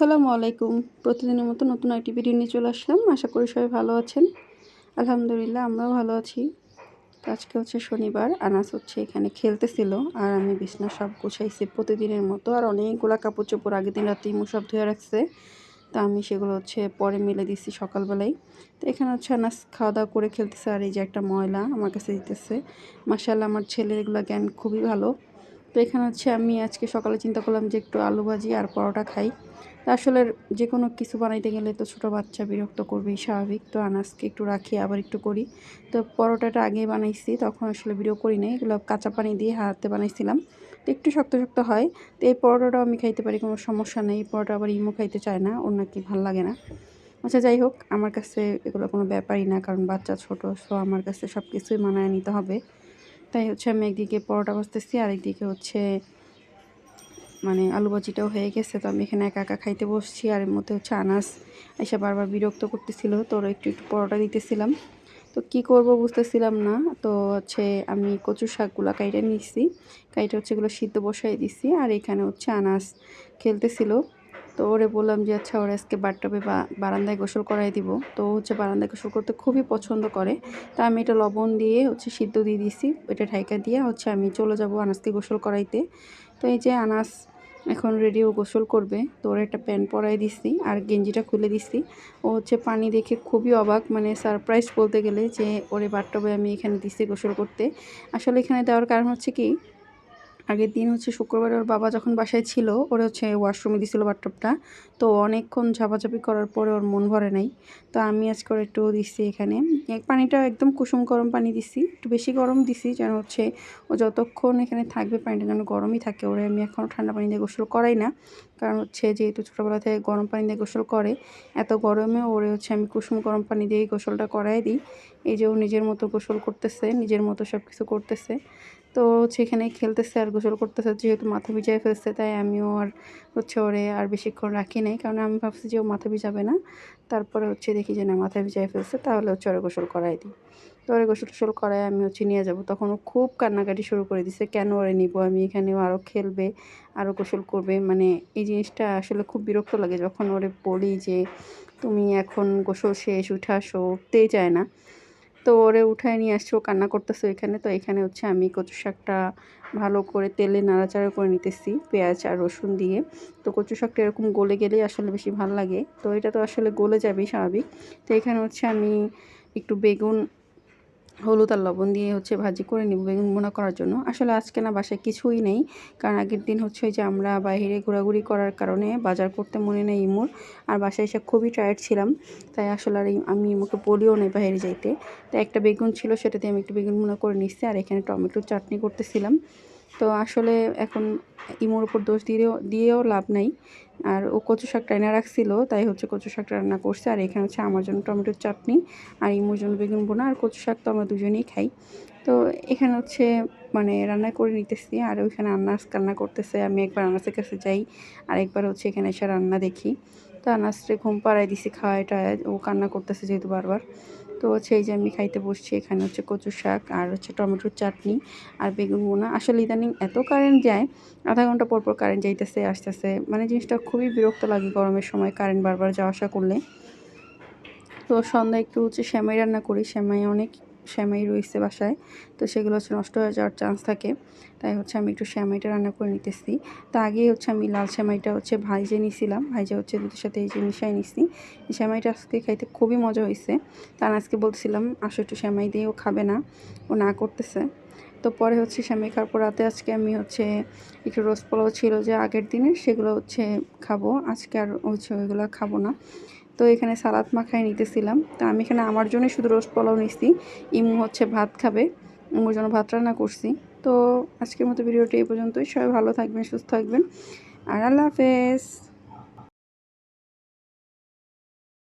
আসসালামু আলাইকুম। প্রতিদিনের মতো নতুন একটি ভিডিও নিয়ে চলে আসলাম। আশা করি সবাই ভালো আছেন। আলহামদুলিল্লাহ, আমরাও ভালো আছি। তো আজকে হচ্ছে শনিবার, আনাস হচ্ছে এখানে খেলতেছিল আর আমি বিছনা সব গুছাইছি প্রতিদিনের মতো আর অনেকগুলো কাপড় চোপড় আগের দিন রাতে ইমু সব ধুয়ে রাখছে। তো আমি সেগুলো হচ্ছে পরে মেলে দিচ্ছি সকালবেলায়। তো এখানে হচ্ছে আনাস খাওয়া দাওয়া করে খেলতেছে আর এই যে একটা ময়লা আমার কাছে দিতেছে। মাসাল্লাহ আমার ছেলের এগুলো জ্ঞান খুবই ভালো। তো এখানে হচ্ছে আমি আজকে সকালে চিন্তা করলাম যে একটু আলু ভাজি আর পরোটা খাই। আসলে যে কোনো কিছু বানাইতে গেলে তো ছোটো বাচ্চা বিরক্ত করবেই স্বাভাবিক। তো আনাজকে একটু রাখি, আবার একটু করি। তো পরোটাটা আগেই বানাইছি, তখন আসলে ভিডিও করি নাই। এগুলো কাঁচা পানি দিয়ে হাতে বানাইছিলাম। তো একটু শক্ত শক্ত হয়। তো এই পরোটাটাও আমি খাইতে পারি, কোনো সমস্যা নেই। পরোটা আবার ইমো খাইতে চায় না, ওর নাকি ভালো লাগে না। আচ্ছা যাই হোক, আমার কাছে এগুলো কোনো ব্যাপারই না, কারণ বাচ্চা ছোট সো আমার কাছে সব কিছুই মানায় নিতে হবে। তাই হচ্ছে আমি একদিকে পরোটা বসতেছি আর একদিকে হচ্ছে মানে আলু ভাজিটাও হয়ে গেছে, তো আমি এখানে একা একা খাইতে বসছি। আর এর মধ্যে হচ্ছে আনাস এসে বারবার বিরক্ত করতেছিল তোর একটু একটু পরোটা দিতেছিলাম। তো কি করব বুঝতেছিলাম না, তো হচ্ছে আমি কচু শাকগুলো কাইটে নিচ্ছি কাইটে হচ্ছে এগুলো সিদ্ধ বসাই দিছি, আর এখানে হচ্ছে আনাস খেলতেছিল। তো ওরে বললাম যে আচ্ছা ওরা আজকে বাটটাবে বা, বারান্দায় গোসল করাই দিব। তো হচ্ছে বারান্দায় গোসল করতে খুবই পছন্দ করে। তা আমি এটা লবণ দিয়ে হচ্ছে সিদ্ধ দিয়ে দিছি, এটা ঢাইকা দিয়ে হচ্ছে আমি চলে যাব আনাসকে গোসল করাইতে। তো এই যে আনাস এখন রেডি ও গোসল করবে। তো ওর একটা প্যান্ট পরাই দিছি আর গেঞ্জিটা খুলে দিছি। ও হচ্ছে পানি দেখে খুবই অবাক মানে সারপ্রাইজ বলতে গেলে যে ওরে বাট্টবে আমি এখানে দিছি গোসল করতে। আসলে এখানে দেওয়ার কারণ হচ্ছে কি আগের দিন হচ্ছে শুক্রবার ওর বাবা যখন বাসায় ছিল, ওরা হচ্ছে ওয়াশরুমে দিছিল বাথটপটা তো অনেকক্ষণ ঝাপাঝাপি করার পরে ওর মন ভরে নাই। তো আমি আজকে ওর একটু দিচ্ছি এখানে। পানিটা একদম কুসুম গরম পানি দিছি, একটু বেশি গরম দিছি যেন হচ্ছে ও যতক্ষণ এখানে থাকবে পানিটা যেন গরমই থাকে। ওরে আমি এখনও ঠান্ডা পানি দিয়ে গোসল করাই না। কারণ হচ্ছে যেহেতু ছোটোবেলা থেকে গরম পানি দিয়ে গোসল করে, এত গরমে ওরে হচ্ছে আমি কুসুম গরম পানি দিয়েই গোসলটা করাই দিই। এই যে ও নিজের মতো গোসল করতেছে, নিজের মতো সব কিছু করতেছে। তো এখানে খেলতেছে আর গোসল করতেছে, যেহেতু মাথা ভিজাই ফেলছে, তাই আমিও আর হচ্ছে ওরে আর বেশিক্ষণ রাখি নাই। কারণ আমি ভাবছি যে ও মাথা ভিজাবে না। তারপরে হচ্ছে দেখি যে না, মাথা ভিজাই ফেলছে, তাহলে হচ্ছে ওরে গোসল করাই দিই। তো ওরে গোসল টোসল করায় আমি হচ্ছে নিয়ে যাব। তখন ও খুব কান্নাকাটি শুরু করে দিছে, কেন ওরে নিব? আমি এখানেও আরও খেলবে আরও গোসল করবে। মানে এই জিনিসটা আসলে খুব বিরক্ত লাগে যখন ওরে বলি যে, তুমি এখন গোসল শেষ, উঠে আসো। উঠতেই চায় না। তো ওরে উঠায় নিয়ে আসছে, ও কান্না করতেছে এখানে তো এখানে হচ্ছে আমি কচু শাকটা ভালো করে তেলে নাড়াচাড়া করে নিতেছি, পেঁয়াজ আর রসুন দিয়ে। তো কচু শাকটা এরকম গলে গেলেই আসলে বেশি ভালো লাগে। তো এটা তো আসলে গলে যাবেই স্বাভাবিক। তো এখানে হচ্ছে আমি একটু বেগুন হলুদ আর লবণ দিয়ে হচ্ছে ভাজি করে নিব বেগুন বোনা করার জন্য। আসলে আজকে না বাসায় কিছুই নেই, কারণ আগের দিন হচ্ছে যে আমরা বাইরে ঘোরাঘুরি করার কারণে বাজার করতে মনে নেই ইমুর, আর বাসায় এসে খুবই টায়ার্ড ছিলাম, তাই আসলে আর আমি ইমুকে বলিও নেই বাইরে যাইতে। তাই একটা বেগুন ছিল সেটাতে আমি একটু বেগুন বোনা করে নিচ্ছি, আর এখানে টমেটোর চাটনি করতেছিলাম। তো আসলে এখন ইমোর উপর দোষ দিয়েও দিয়েও লাভ নাই। আর ও কচু শাকটা এনে রাখছিল, তাই হচ্ছে কচু শাকটা রান্না করছে। আর এখানে হচ্ছে আমার জন্য টমেটোর চাটনি আর ইমোর জন্য বেগুন বোনা আর কচু শাক তো আমরা দুজনেই খাই। তো এখানে হচ্ছে মানে রান্না করে নিতেছি আর ওইখানে আনাস রান্না করতেছে। আমি একবার আনাসের কাছে যাই আর একবার হচ্ছে এখানে এসে রান্না দেখি। তো আনাসরে ঘুম পাড়াই দিছি, খাওয়াইটা ও কান্না করতেছে যেহেতু বারবার। তো হচ্ছে এই যে আমি খাইতে বসছি, এখানে হচ্ছে কচু শাক আর হচ্ছে টমেটোর চাটনি আর বেগুন বোনা আসলে ইদানিং এত কারেন্ট যায়, আধা ঘণ্টা পর পর কারেন্ট যাইতেছে, আসতেছে। মানে জিনিসটা খুবই বিরক্ত লাগে গরমের সময় কারেন্ট বারবার যাওয়া আসা করলে। তো সন্ধ্যায় একটু হচ্ছে শ্যামাই রান্না করি শ্যামাই অনেক শ্যামাই রয়েছে বাসায়, তো সেগুলো হচ্ছে নষ্ট হয়ে যাওয়ার চান্স থাকে। তাই হচ্ছে আমি একটু শ্যামাইটা রান্না করে নিতেছি। তো আগে হচ্ছে আমি লাল শ্যামাইটা হচ্ছে ভাইজে নিয়েছিলাম ভাইজে হচ্ছে দুধের সাথে এই যে মিশাই নিছি। এই শ্যামাইটা আজকে খাইতে খুবই মজা হয়েছে তার আজকে বলছিলাম আসো একটু শ্যামাই দিয়েও খাবে না, ও না করতেছে। তো পরে হচ্ছে শ্যামাই খাওয়ার পর রাতে আজকে আমি হচ্ছে একটু রোজ পোলাও ছিল যে আগের দিনের, সেগুলো হচ্ছে খাব। আজকে আর হচ্ছে ওইগুলো খাব না। তো এখানে সালাদ মাখাই নিতেছিলাম। তো আমি এখানে আমার জন্য শুধু রোস্ট পোলাও নিচ্ছি ইমু হচ্ছে ভাত খাবে, ইমুর জন্য ভাত রান্না করছি। তো আজকের মতো ভিডিওটি এই পর্যন্তই। সবাই ভালো থাকবেন, সুস্থ থাকবেন। আর আল্লাহ হাফেজ।